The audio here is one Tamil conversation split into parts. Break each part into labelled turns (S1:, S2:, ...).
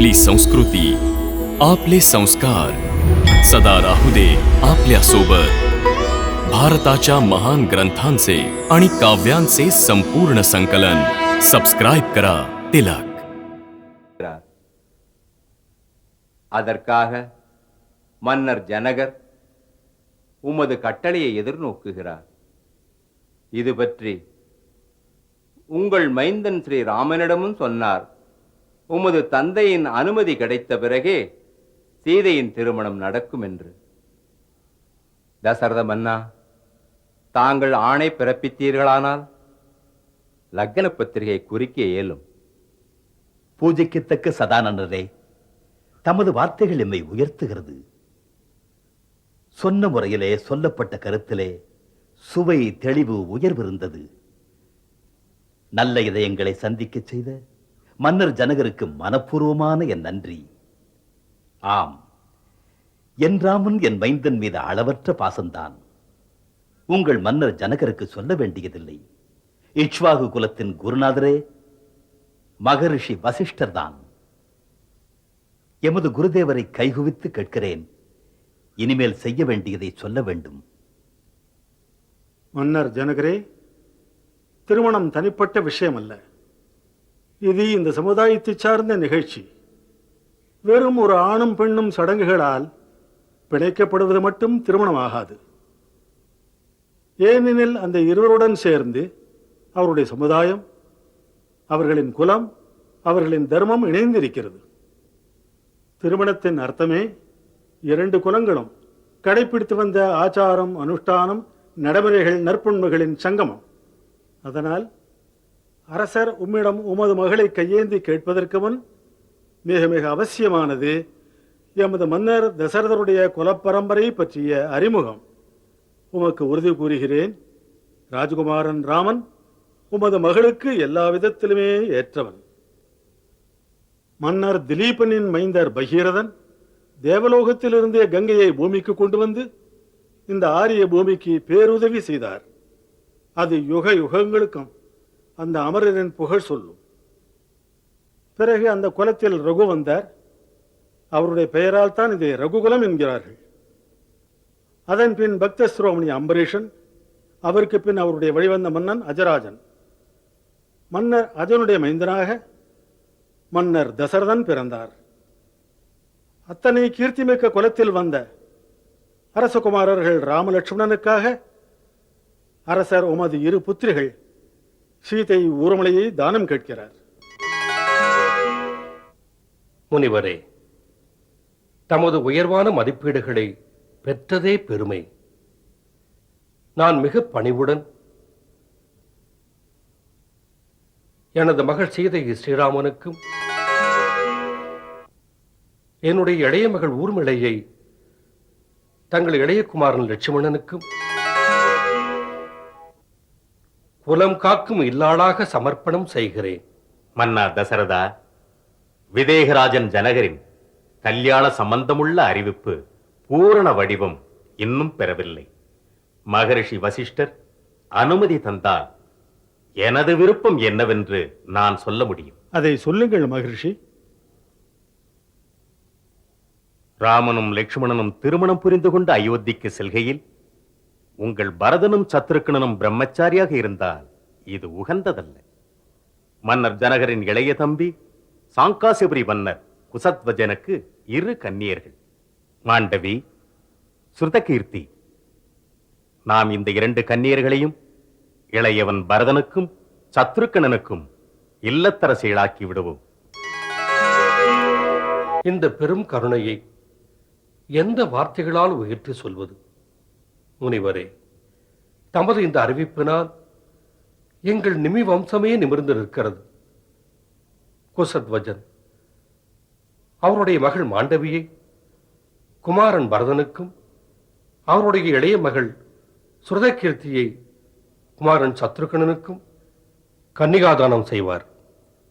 S1: आपली संस्कृती आपले संस्कार सदा राहू दे आपल्या सोबत भारताच्या महान ग्रंथांचे आणि काव्यांचे संपूर्ण संकलन सबस्क्राईब करा तिलक
S2: இருக்கிறார் அதற்காக மன்னர் ஜனகர் உமது கட்டளையை எதிர்நோக்குகிறார் இது பற்றி உங்கள் மைந்தன் ஸ்ரீ ராமனிடமும் சொன்னார் உமது தந்தையின் அனுமதி கிடைத்த பிறகே சீதையின் திருமணம் நடக்கும் என்று. தசரத மன்னா தாங்கள் ஆணை பிறப்பித்தீர்களானால் லக்ன பத்திரிகை குறிக்க இயலும்
S3: பூஜைக்குத்தக்க சதானந்தரே தமது வார்த்தைகள் எம்மை உயர்த்துகிறது. சொன்ன முறையிலே சொல்லப்பட்ட கருத்திலே சுவை தெளிவு உயர்வு இருந்தது நல்ல இதயங்களை சந்திக்கச் செய்த மன்னர் ஜனகருக்கு மனப்பூர்வமான என் நன்றி. ஆம். என் ராமன் என் மைந்தன் மீது அளவற்ற பாசம்தான். உங்கள் மன்னர் ஜனகருக்கு சொல்ல வேண்டியதில்லை. இக்ஷ்வாகு குலத்தின் குருநாதரே மகரிஷி வசிஷ்டர் தான் எமது குருதேவரை கைகுவித்து கேட்கிறேன். இனிமேல் செய்ய வேண்டியதை சொல்ல வேண்டும்.
S4: மன்னர் ஜனகரே திருமணம் தனிப்பட்ட விஷயம் அல்ல இது இந்த சமுதாயத்தை சார்ந்த நிகழ்ச்சி. வெறும் ஒரு ஆணும் பெண்ணும் சடங்குகளால் பிணைக்கப்படுவது மட்டும் திருமணம் ஆகாது ஏனெனில் அந்த இருவருடன் சேர்ந்து அவருடைய சமுதாயம் அவர்களின் குலம் அவர்களின் தர்மம் இணைந்திருக்கிறது. திருமணத்தின் அர்த்தமே இரண்டு குலங்களும் கடைபிடித்து வந்த ஆச்சாரம் அனுஷ்டானம் நடைமுறைகள் நற்பண்புகளின் சங்கமம். அதனால் அரசர் உம்மிடம் உமது மகளை கையேந்தி கேட்பதற்கு முன் மிக மிக அவசியமானது எமது மன்னர் தசரதருடைய குலப்பரம்பரை பற்றிய அறிமுகம். உமக்கு உறுதி கூறுகிறேன் ராஜகுமாரன் ராமன் உமது மகளுக்கு எல்லா விதத்திலுமே ஏற்றவன். மன்னர் திலீபனின் மைந்தர் பகீரதன் தேவலோகத்திலிருந்தே கங்கையை பூமிக்கு கொண்டு வந்து இந்த ஆரிய பூமிக்கு பேருதவி செய்தார். அது யுக யுகங்களுக்கும் அந்த அமரரின் புகழ் சொல்லும். பிறகு அந்த குலத்தில் ரகு வந்தார். அவருடைய பெயரால் தான் இதை ரகுகுலம் என்கிறார்கள். அதன் பின் பக்த சிரோமணி அம்பரீஷன் அவருக்கு பின் அவருடைய வழிவந்த மன்னன் அஜராஜன். மன்னர் அஜனுடைய மைந்தனாக மன்னர் தசரதன் பிறந்தார். அத்தனை கீர்த்திமிக்க குலத்தில் வந்த அரசகுமாரர்கள் ராமலட்சுமணனுக்காக அரசர் உமது இரு புத்திரிகள் சீதை ஊர்மலையை தானம் கேட்கிறார்.
S5: முனிவரே தமது உயர்வான மதிப்பீடுகளை பெற்றதே பெருமை. நான் மிக பணிவுடன் எனது மகள் சீதை ஸ்ரீராமனுக்கும் என்னுடைய இளைய மகள் ஊர்மிளையை தங்கள் இளையகுமாரன் லட்சுமணனுக்கும் குலம் காக்கும் இல்லாளாக சமர்ப்பணம் செய்கிறேன்.
S6: மன்னா தசரதா விதேகராஜன் ஜனகரின் கல்யாண சம்பந்தமுள்ள அறிவிப்பு பூரண வடிவம் இன்னும் பெறவில்லை. மகரிஷி வசிஷ்டர் அனுமதி தந்தால் எனது விருப்பம் என்னவென்று நான் சொல்ல முடியும்.
S4: அதை சொல்லுங்கள் மகரிஷி.
S6: ராமனும் லட்சுமணனும் திருமணம் புரிந்து கொண்டு அயோத்திக்கு செல்கையில் உங்கள் பரதனும் சத்ருக்கணனும் பிரம்மச்சாரியாக இருந்தால் இது உகந்ததல்ல. மன்னர் ஜனகரின் இளைய தம்பி சாங்காசிபுரி மன்னர் குசத்வஜனுக்கு இரு கன்னியர்கள். மாண்டவி சுருதகீர்த்தி. நாம் இந்த இரண்டு கன்னியர்களையும் இளையவன் பரதனுக்கும் சத்ருக்கணனுக்கும் இல்லத்தரசியலாக்கி விடுவோம்.
S5: இந்த பெரும் கருணையை எந்த வார்த்தைகளால் உயர்த்தி சொல்வது? முனிவரே தமது இந்த அறிவிப்பினால் எங்கள் நிமி வம்சமே நிமிர்ந்து நிற்கிறது. குசத்வஜன் அவருடைய மகள் மாண்டவியை குமாரன் பரதனுக்கும் அவருடைய இளைய மகள் சுரதகீர்த்தியை குமாரன் சத்ருகணனுக்கும் கன்னிகாதானம் செய்வார்.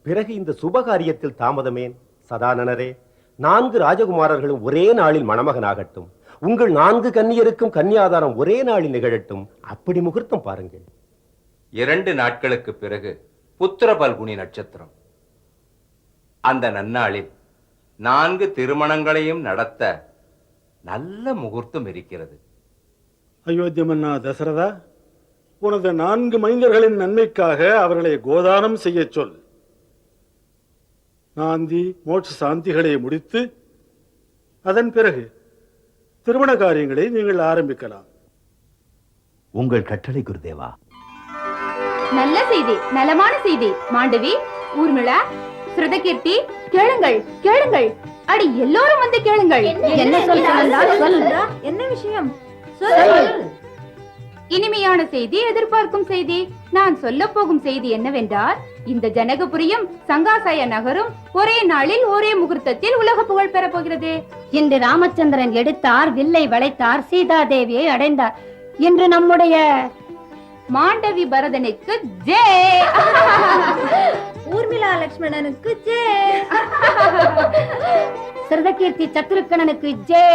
S7: பிறகு இந்த சுபகாரியத்தில் தாமதமேன்? சதானனரே நான்கு ராஜகுமாரர்களும் ஒரே நாளில் மணமகனாகட்டும். உங்கள் நான்கு கன்னியருக்கும் கன்னியாதாரம் ஒரே நாளில் நிகழட்டும். அப்படி முகூர்த்தம் பாருங்கள்.
S2: இரண்டு நாட்களுக்கு பிறகு புத்திர பல்குனி நட்சத்திரம். அந்த நன்னாளில் நான்கு திருமணங்களையும் நடத்த நல்ல முகூர்த்தம் இருக்கிறது.
S4: அயோத்தி மன்னா தசரதா உனது நான்கு மைந்தர்களின் நன்மைக்காக அவர்களை கோதானம் செய்யச் சொல். நாந்தி மோட்ச சாந்திகளை முடித்து அதன் பிறகு திருமண காரியங்களை நீங்கள் ஆரம்பிக்கலாம்.
S3: உங்கள் கட்டளை குருதேவா.
S8: நல்ல செய்தி நலமான செய்தி. மாண்டவி ஊர்மிளா ஸ்ருதகீர்த்தி கேளுங்கள் கேளுங்கள். அடி எல்லோரும் வந்து கேளுங்கள். என்ன சொல்ல என்ன விஷயம்? இனிமையான செய்தி எதிர்பார்க்கும் செய்தி. நான் சொல்ல போகும் செய்தி என்னவென்றால் இந்த ஜனகபுரியும் சங்காசய நகரும் ஒரே நாளில் ஒரே முகூர்த்தத்தில் உலக புகழ் பெறப் போகிறது.
S9: இன்று ராமச்சந்திரன் எடுத்தார் வில்லை வளைத்தார் சீதா தேவியை அடைந்தார். இன்று நம்முடைய
S8: மாண்டவி பரதனுக்கு ஜே
S9: ஊர்மிளா லட்சுமணனுக்கு ஜே சிறதகீர்த்தி சத்ருக்கணனுக்கு ஜே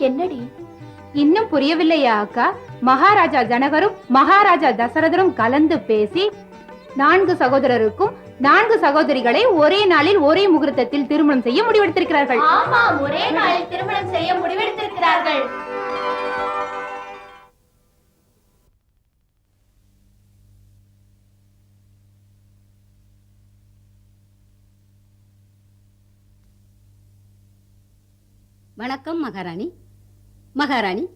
S8: என்னடி? இன்னும் புரியவில்லையா அக்கா? மகாராஜா ஜனகரும் மகாராஜா தசரதரும் கலந்து பேசி நான்கு சகோதரருக்கும் நான்கு சகோதரிகளை ஒரே நாளில் ஒரே முகூர்த்தத்தில் திருமணம் செய்ய முடிவெடுத்திருக்கிறார்கள்.
S9: ஆமாம் ஒரே நாளில் திருமணம் செய்ய முடிவெடுத்திருக்கிறார்கள். வணக்கம் மகாராணி. மகாராணி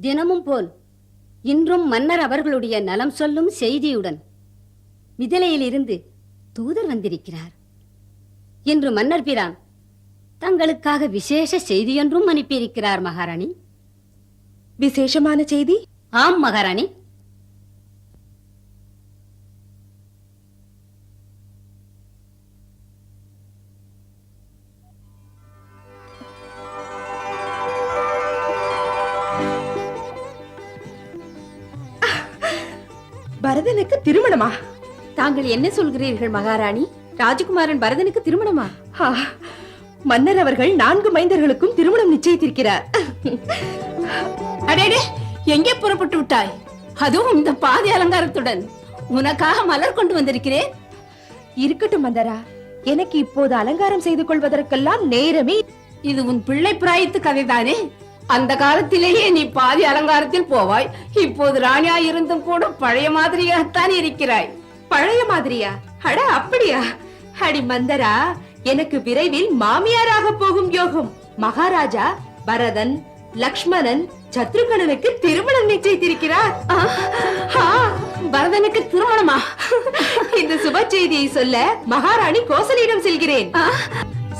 S9: தினமும் போல் இன்றும் மன்னர் அவர்களுடைய நலம் சொல்லும் செய்தியுடன் மிதிலையிலிருந்து தூதர் வந்திருக்கிறார் இன்று மன்னர் பிரான் தங்களுக்காக விசேஷ செய்தியொன்றும் அனுப்பியிருக்கிறார் மகாராணி.
S10: விசேஷமான செய்தி?
S9: ஆம் மகாராணி.
S10: பரதனுக்கு திருமணமா? தாங்கள் என்ன சொல்கிறீர்கள் மகாராணி? ராஜகுமாரன் பரதனுக்கு திருமணமா? மன்னர் அவர்கள் நான்கு மைந்தர்களுக்கும் திருமணம் நிச்சயித்திருக்கிறார். அடேடே எங்கே புறப்பட்டு விட்டாய்? அதுவும் இந்த பாதி அலங்காரத்துடன். உனக்காக மலர் கொண்டு வந்திருக்கிறேன். இருக்கட்டும் மந்தரா எனக்கு இப்போது அலங்காரம் செய்து கொள்வதற்கெல்லாம் நேரமே இது உன் பிள்ளை பிராயத்து கதைதானே? அந்த காலத்திலேயே நீ பாதி அலங்காரத்தில் போவாய். இப்போது ராணியா இருந்தும் கூட பழைய மாதிரியாகத்தான் இருக்கிறாய். பழைய மாதிரியா? அட அப்படியா? அடி மந்தரா எனக்கு விரைவில் மாமியாராக போகும் யோகம். மகாராஜா பரதன் லக்ஷ்மணன் சத்ருகணனுக்கு திருமணம் நிச்சயித்திருக்கிறார். பரதனுக்கு திருமணமா? இந்த சுப செய்தியை சொல்ல மகாராணி கோசலியிடம் செல்கிறேன்.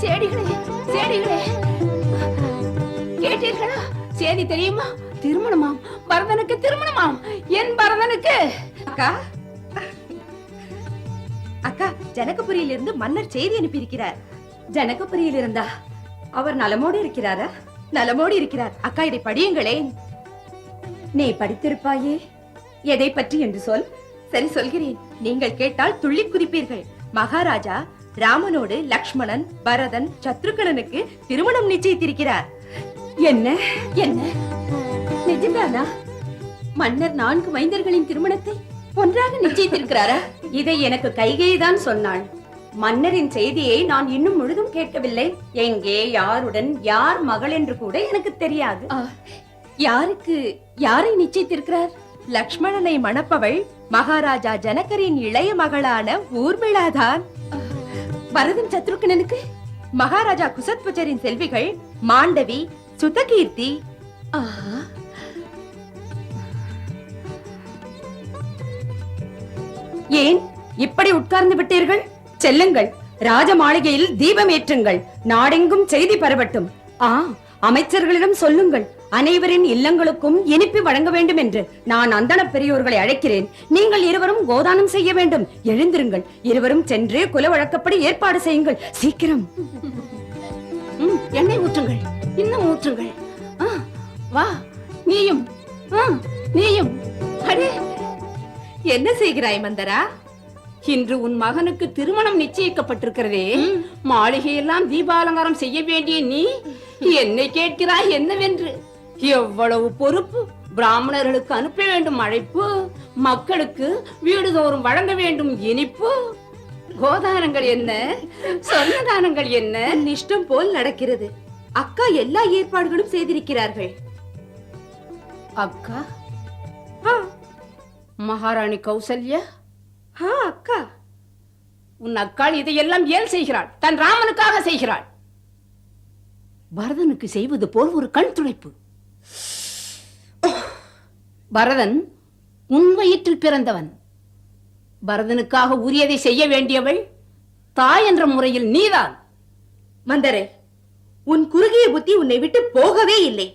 S10: சேடிகளே சேடிகளே. கேட்டீர்களா? செய்தி தெரியுமா? திருமணமாம். பரதனுக்கு திருமணமாம். என் பரதனுக்கு. அக்கா. அக்கா ஜனகபுரியிலிருந்து இருந்து மன்னர் செய்தி அனுப்பியிருக்கிறார். ஜனகபுரியில் இருந்தா? அவர் நலமோடு இருக்கிறாரா? நலமோடு இருக்கிறார். அக்கா இதை படியுங்களேன். நீ படித்திருப்பாயே? எதை பற்றி என்று சொல். சரி சொல்கிறேன். நீங்கள் கேட்டால் துள்ளி குதிப்பீர்கள். மகாராஜா ராமனோடு லக்ஷ்மணன் பரதன் சத்ருகணனுக்கு திருமணம் நிச்சயித்திருக்கிறார். என்ன என்ன? நிஜம்தானா மன்னர் நான்கு மைந்தர்களின் திருமணத்தை ஒன்றாக நிச்சயித்திருக்கிறாரா? இதை எனக்கு கைகை தான் சொன்னாள். மன்னரின் செய்தியை நான் இன்னும் முழுதும் கேட்கவில்லை. எங்கே யாருடன் யார் மகள் என்று கூட எனக்கு தெரியாது. யாருக்கு யாரை நிச்சயித்திருக்கிறார்? லக்ஷ்மணனை மணப்பவள் மகாராஜா ஜனகரின் இளைய மகளான ஊர்மிளாதான். பரதன் சத்ருக்கனனுக்கு மகாராஜா குசத்வஜரின் செல்விகள் மாண்டவி சுதகீர்த்தி ஏன் இப்படி உட்கார்ந்து விட்டீர்கள்? செல்லுங்கள். ராஜ மாளிகையில் தீபம் ஏற்றுங்கள். நாடெங்கும் செய்தி பரவட்டும். ஆ அமைச்சர்களிடம் சொல்லுங்கள். அனைவரின் இல்லங்களுக்கும் இனிப்பு வழங்க வேண்டும் என்று நான் அந்தன பெரியோர்களை அழைக்கிறேன். நீங்கள் இருவரும் கோதானம் செய்ய வேண்டும். எழுந்திருங்கள். இருவரும் சென்று குல வழக்கப்படி ஏற்பாடு செய்யுங்கள். சீக்கிரம். எண்ணெய் ஊற்றுங்கள். இன்னும் ஊற்றுங்கள் ஆ, வா நீயும் ஆ, நீயும். அடே! என்ன செய்கிறாய் மந்தரா? இன்று உன் மகனுக்கு திருமணம் நிச்சயிக்கப்பட்டிருக்கிறதே. மாளிகையெல்லாம் தீபாலங்காரம் செய்ய வேண்டிய நீ என்னை கேட்கிறாய் என்னவென்று? எவ்வளவு பொறுப்பு? பிராமணர்களுக்கு அனுப்ப வேண்டும் அழைப்பு? மக்களுக்கு வீடுதோறும் வழங்க வேண்டும் இனிப்பு? கோதானங்கள் என்ன? சொர்ண தானங்கள் என்ன இஷ்டம் போல் நடக்கிறது. அக்கா எல்லா ஏற்பாடுகளும் செய்திருக்கிறார்கள்.
S11: அக்கா? மகாராணி கௌசல்யா?
S10: ஆ அக்கா.
S11: உன் அக்காள் இதையெல்லாம் ஏன் செய்கிறாள்? தன் ராமனுக்காக செய்கிறாள். பரதனுக்கு செய்வது போல் ஒரு கண் துடைப்பு. பரதன் உன் வயிற்றில் பிறந்தவன். பரதனுக்காக உரியதை செய்ய வேண்டியவள் தாய் என்ற முறையில் நீதான்.
S10: மந்தரே உன் குறுகிய புத்தி உன்னை விட்டு போகவே இல்லை.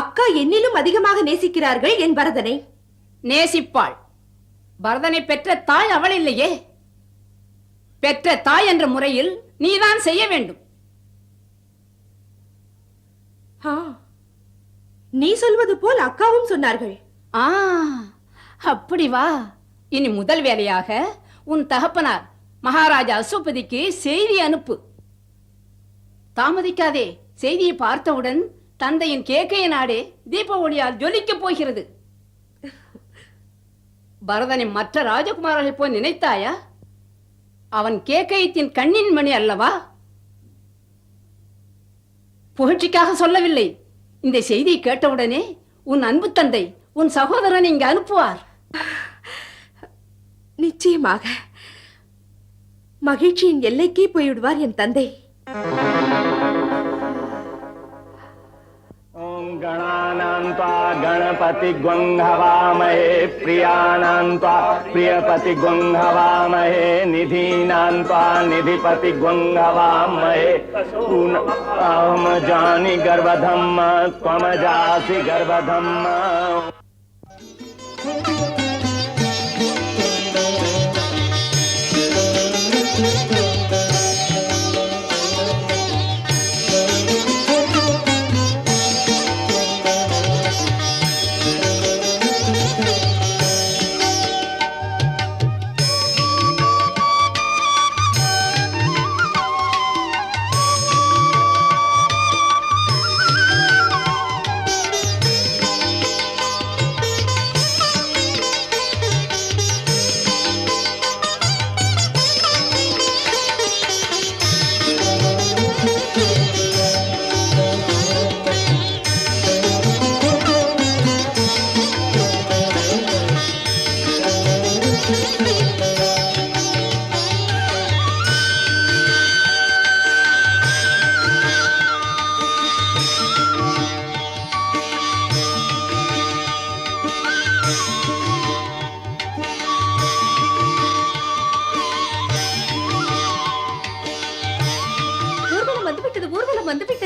S10: அக்கா என்னிலும் அதிகமாக நேசிக்கிறார்கள் என் பரதனை.
S11: நேசிப்பாள். பரதனை பெற்ற தாய் அவள் இல்லையே. பெற்ற தாய் என்ற முறையில் நீதான் செய்ய வேண்டும்.
S10: நீ சொல்வது போல் அக்காவும் சொன்னார்கள்.
S11: ஆ அப்படி வா. இனி முதல் வேலையாக உன் தகப்பனார் மகாராஜா அசுபதிக்கு செய்தி அனுப்பு. தாமதிக்காதே. செய்தியை பார்த்தவுடன் தந்தையின் கேக்கைய நாடே தீப ஒளியால் ஜொலிக்கப் போகிறது. பரதனை மற்ற ராஜகுமாரர்கள் போய் நினைத்தாயா? அவன் கேக்கயத்தின் கண்ணின் மணி அல்லவா? புகழ்ச்சிக்காக சொல்லவில்லை. இந்த செய்தியை கேட்டவுடனே உன் அன்பு தந்தை உன் சகோதரன் இங்கு அனுப்புவார்.
S10: நிச்சயமாக. மகிழ்ச்சியின் எல்லைக்கே போய்விடுவார் என் தந்தை.
S12: गणपति त्वा गणपतिगुङ्घवामहे प्रियपति त्वा प्रियपतिगुङ्घवामहे निधिपति त्वा अहम जानी जानि गर्वधम्म त्वमजासि गर्वधम्म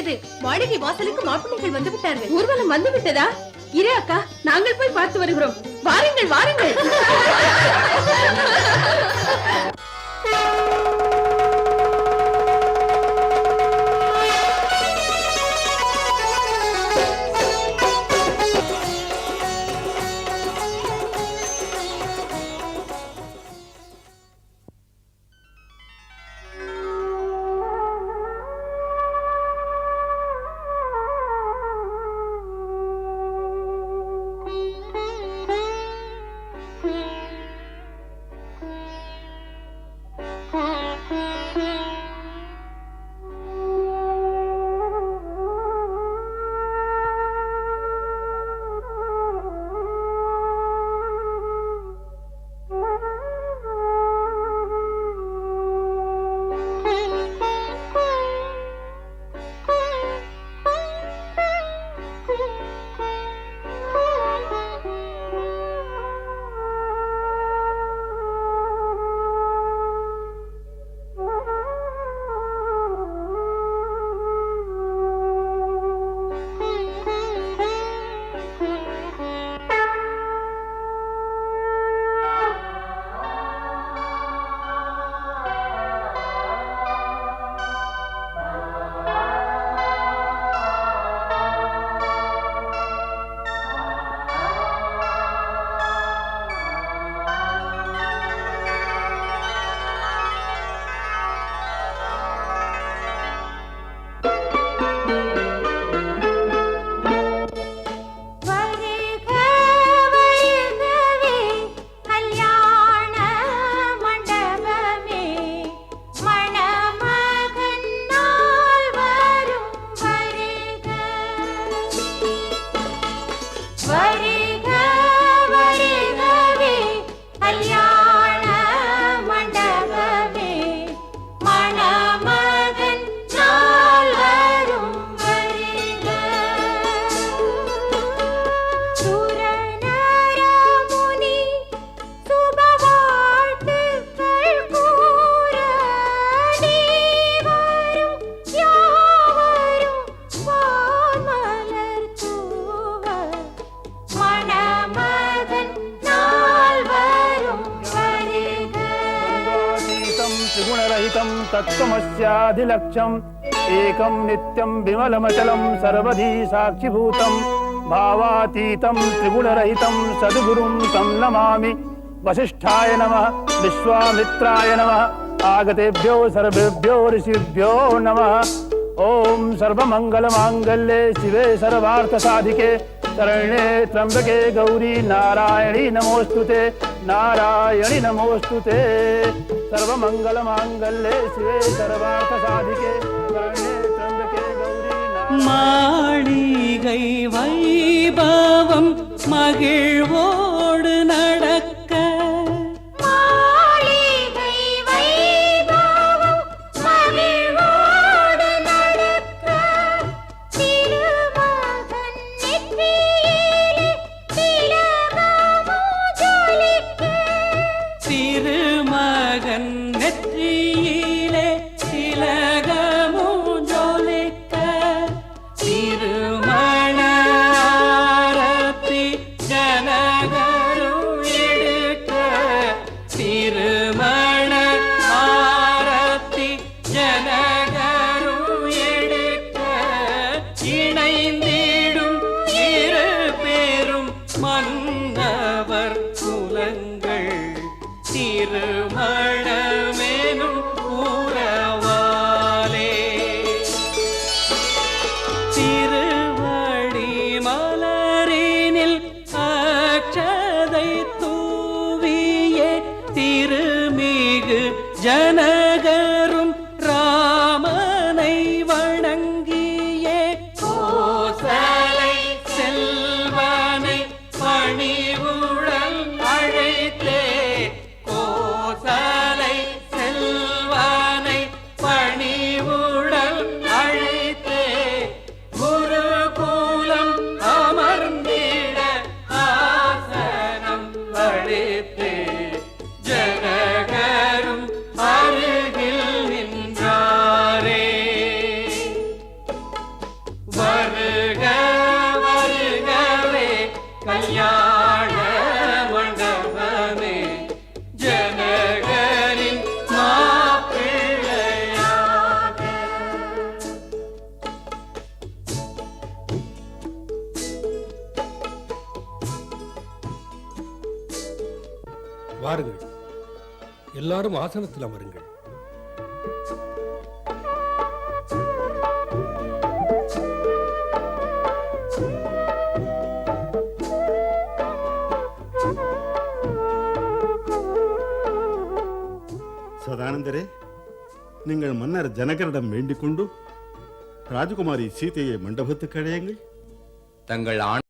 S10: ஊர்வலம் மாளிகை வாசலுக்கு மாப்பிள்ளைகள் வந்து விட்டார்கள். ஊர்வலம் வந்து விட்டதா? இரு அக்கா நாங்கள் போய் பார்த்து வருகிறோம். வாருங்கள் வாருங்கள்.
S13: तत्त्वमस्याधिलक्ष्यम् एकं नित्यं विमलमचलं सर्वधी साक्षिभूतं। भावातीतं त्रिगुणरहितं सद्गुरुं तं नमामि। वसिष्ठाय नमः, विश्वामित्राय नमः, आगतेभ्यो सर्वेभ्यो ऋषिभ्यो नमः। ॐ सर्वमङ्गलमाङ्गल्ये शिवे सर्वार्थसाधिके। शरण्ये त्र्यम्बके गौरी नारायणी नमोऽस्तु ते। नारायणि नमोऽस्तु சர்வமங்கல மாங்கல்யே சிவே சர்வார்த்த சாதிகே கருணே திரம்பகே கௌரி
S14: மாளிகை வைபவம் மகிழ்வோடு நடக்க
S5: வாருங்கள் எல்லாரும் ஆசனத்தில் அமருங்கள்.
S4: சதானந்தரே நீங்கள் மன்னர் ஜனகரிடம் வேண்டிக் கொண்டு ராஜகுமாரி சீதையை மண்டபத்துக்கு அழையுங்கள்.
S2: தங்கள் ஆண்